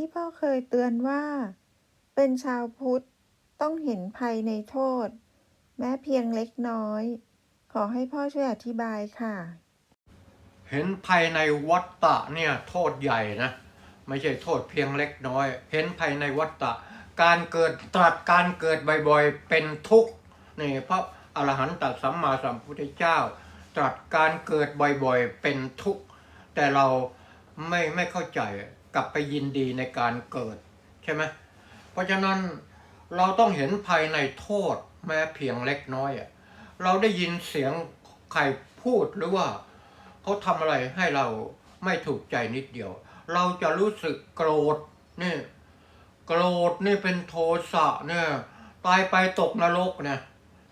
ที่พ่อเคยเตือนว่า เป็นชาวพุทธต้องเห็นภัยในโทษ แม้เพียงเล็กน้อย ขอให้พ่อช่วยอธิบายค่ะ เห็นภายในวัฏฏะเนี่ยโทษใหญ่นะ ไม่ใช่โทษเพียงเล็กน้อย เห็นภายในวัฏฏะการเกิดตรัสการเกิดบ่อยๆ เป็นทุกข์นี่พระอรหันตสัมมาสัมพุทธเจ้า ตรัสการเกิดบ่อยๆ เป็นทุกข์แต่เราไม่ไม่เข้าใจ กลับไปยินดีในการเกิดใช่ไหมเพราะฉะนั้นเราต้องเห็นภายในโทษแม้เพียงเล็กน้อยอะเราได้ยินเสียงใครพูดหรือว่าเขาทำอะไรให้เราไม่ถูกใจนิดเดียว เราจะรู้สึกโกรธนี่โกรธนี่เป็นโทสะเนี่ยตายไปตกนรกเนี่ย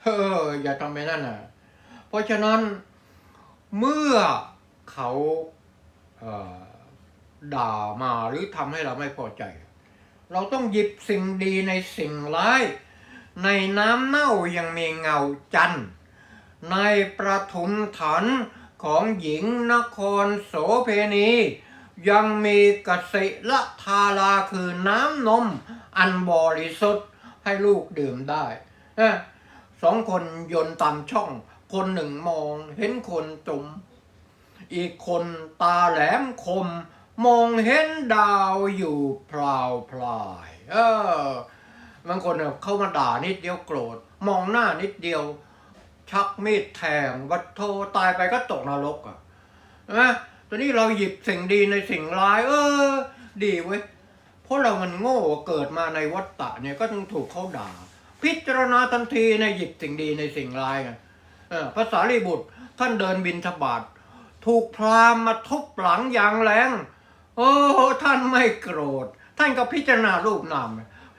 เฮ้ออย่าทำไปนั่นนะเพราะฉะนั้นเมื่อเขาเออ ด่ามาหรือทำให้เราไม่พอใจ เราต้องหยิบสิ่งดีในสิ่งร้าย ในน้ำเน่ายังมีเงาจันทร์ในประทุมฐานของหญิงนครโสเพณี ยังมีกสิละทาราคือน้ำนมอันบริสุทธิ์ให้ลูกดื่มได้สองคนโยนตามช่อง คนหนึ่งมองเห็นคนจุ่มอีกคนตาแหลมคม มองเห็นดาวอยู่พราวพลาย เออบางคนเนี่ยเข้ามาด่านิดเดียวโกรธ มองหน้านิดเดียว ชักมีดแทงวัดโทตายไปก็ตกนรกอะนะตอนนี้เราหยิบสิ่งดีในสิ่งร้าย เออ ดีเว้ยเพราะเรามันโง่เกิดมาในวัฏฏะเนี่ยก็ต้องถูกเขาด่า พิจารณาทันทีในหยิบสิ่งดีในสิ่งร้ายไงเออภาษาลีบุตรท่านเดินบินทบาทถูกพรามมาทุบหลังอย่างแรง โอ้ท่านไม่โกรธ ท่านก็พิจารณารูปนาม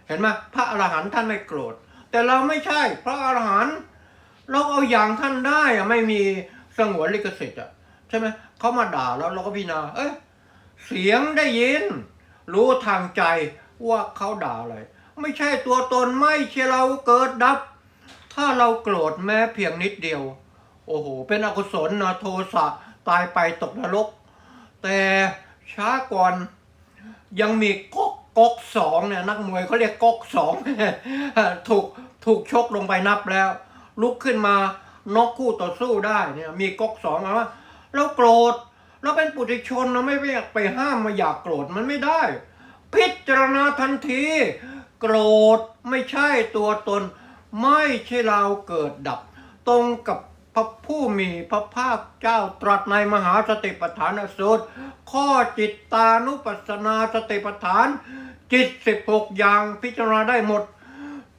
เห็นไหมพระอรหันต์ท่านไม่โกรธ แต่เราไม่ใช่ พระอรหันต์เราเอาอย่างท่านได้อะไม่มีสงวนลิขสิทธิ์อะใช่ไหมเขามาด่าแล้วเราก็พิจารณาเอ้ยเสียงได้ยิน รู้ทางใจว่าเขาด่าอะไรไม่ใช่ตัวตนไม่ใช่เราเกิดดับ ถ้าเราโกรธแม้เพียงนิดเดียว โอ้โห เป็นอกุศลนะโทสะตายไปตกนรก แต่ ช้าก่อน ยังมีก๊กก๊กสองเนี่ยนักมวยเขาเรียกก๊กสองถูกถูกชกลงไปนับแล้ว ลุกขึ้นมานกคู่ต่อสู้ได้เนี่ยมีก๊กสองหมายว่าเราโกรธเราเป็นปุถุชนเราไม่ไปไปห้ามมาอยากโกรธมันไม่ได้ พิจารณาทันที โกรธไม่ใช่ตัวตน ไม่ใช่เราเกิดดับ ตรงกับ ผู้มีพระภาคเจ้าตรัสในมหาสติปัฏฐานสูตร ข้อจิตตานุปัสสนาสติปัฏฐาน จิตสิบหกอย่างพิจารณาได้หมด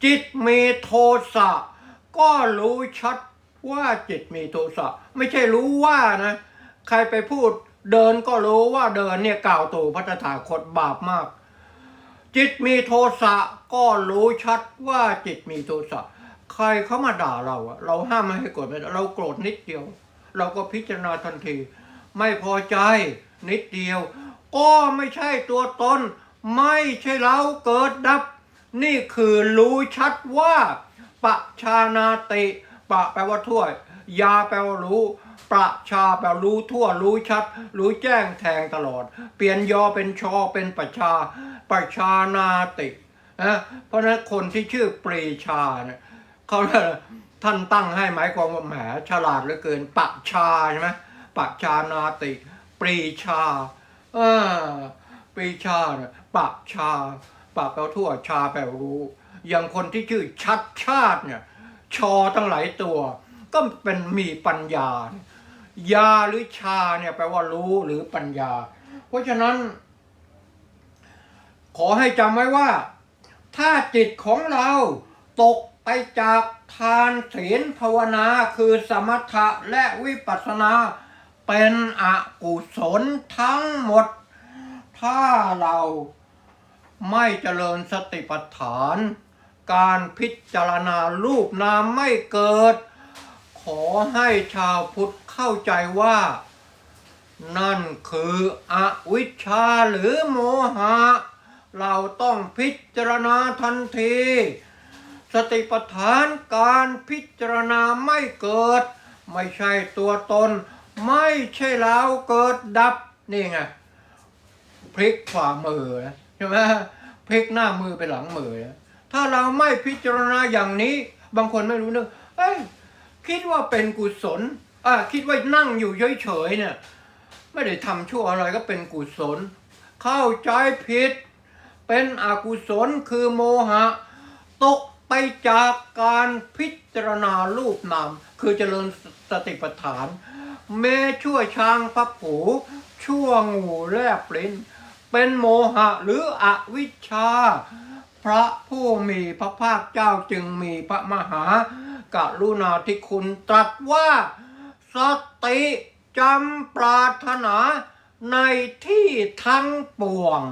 จิตมีโทสะ ก็รู้ชัดว่าจิตมีโทสะ ไม่ใช่รู้ว่านะ ใครไปพูดเดินก็รู้ว่าเดินเนี่ยกล่าวตู่พัฒถาคตบาปมาก จิตมีโทสะก็รู้ชัดว่าจิตมีโทสะ ใครเขามาด่าเราอะเราห้ามไม่ให้โกรธไม่ได้เราโกรธนิดเดียว เราก็พิจารณาทันที ไม่พอใจนิดเดียว ก็ไม่ใช่ตัวตน ไม่ใช่เราเกิดดับ นี่คือรู้ชัดว่าปะชานาติปะแปลว่าทั่วยาแปลว่ารู้ประชาแปลว่ารู้ทั่วรู้ชัด รู้แจ้งแทงตลอด เปลี่ยนยอเป็นชอเป็นประชา ประชานาตินะเพราะนั้นคนที่ชื่อปรีชาเนี่ย เขาท่านตั้งให้หมายความว่าแหมฉลาดเหลือเกินปะชาใช่ไหมปะชานาติ ปรีชา เออปรีชาเนี่ยปะชาปะแปลว่าทั่วชาแปลว่ารู้ อย่างคนที่ชื่อชัดชาติเนี่ย ชอทั้งหลายตัว ก็เป็นมีปัญญา ยาหรือชาเนี่ยแปลว่ารู้หรือปัญญา เพราะฉะนั้น ขอให้จำไว้ว่า ถ้าจิตของเราตก ไปจากทานศีลภาวนาคือสมถะและวิปัสสนา เป็นอกุศลทั้งหมด ถ้าเราไม่เจริญสติปัฏฐาน การพิจารณารูปนามไม่เกิด ขอให้ชาวพุทธเข้าใจว่า นั่นคืออวิชชาหรือโมหะ เราต้องพิจารณาทันที สติปัฏฐานการพิจารณาไม่เกิด ไม่ใช่ตัวตน ไม่ใช่เราเกิดดับนี่ไงพลิกฝ่ามือนะใช่ไหมพลิกหน้ามือไปหลังมือนะถ้าเราไม่พิจารณาอย่างนี้ บางคนไม่รู้เรื่องเอ้ยคิดว่าเป็นกุศลอะคิดว่านั่งอยู่เฉยๆเนี่ย ไม่ได้ทำชั่วอะไรก็เป็นกุศล เข้าใจผิด เป็นอกุศลคือโมหะ ตก ไปจากการพิจารณารูปนาม คือเจริญสติปัฏฐาน แม้ชั่วช้างพับผู ชั่วงูแลบลิ้น เป็นโมหะหรืออวิชชา พระผู้มีพระภาคเจ้าจึงมีพระมหากรุณาธิคุณตรัสว่า สติจำปรารถนาในที่ทั้งปวง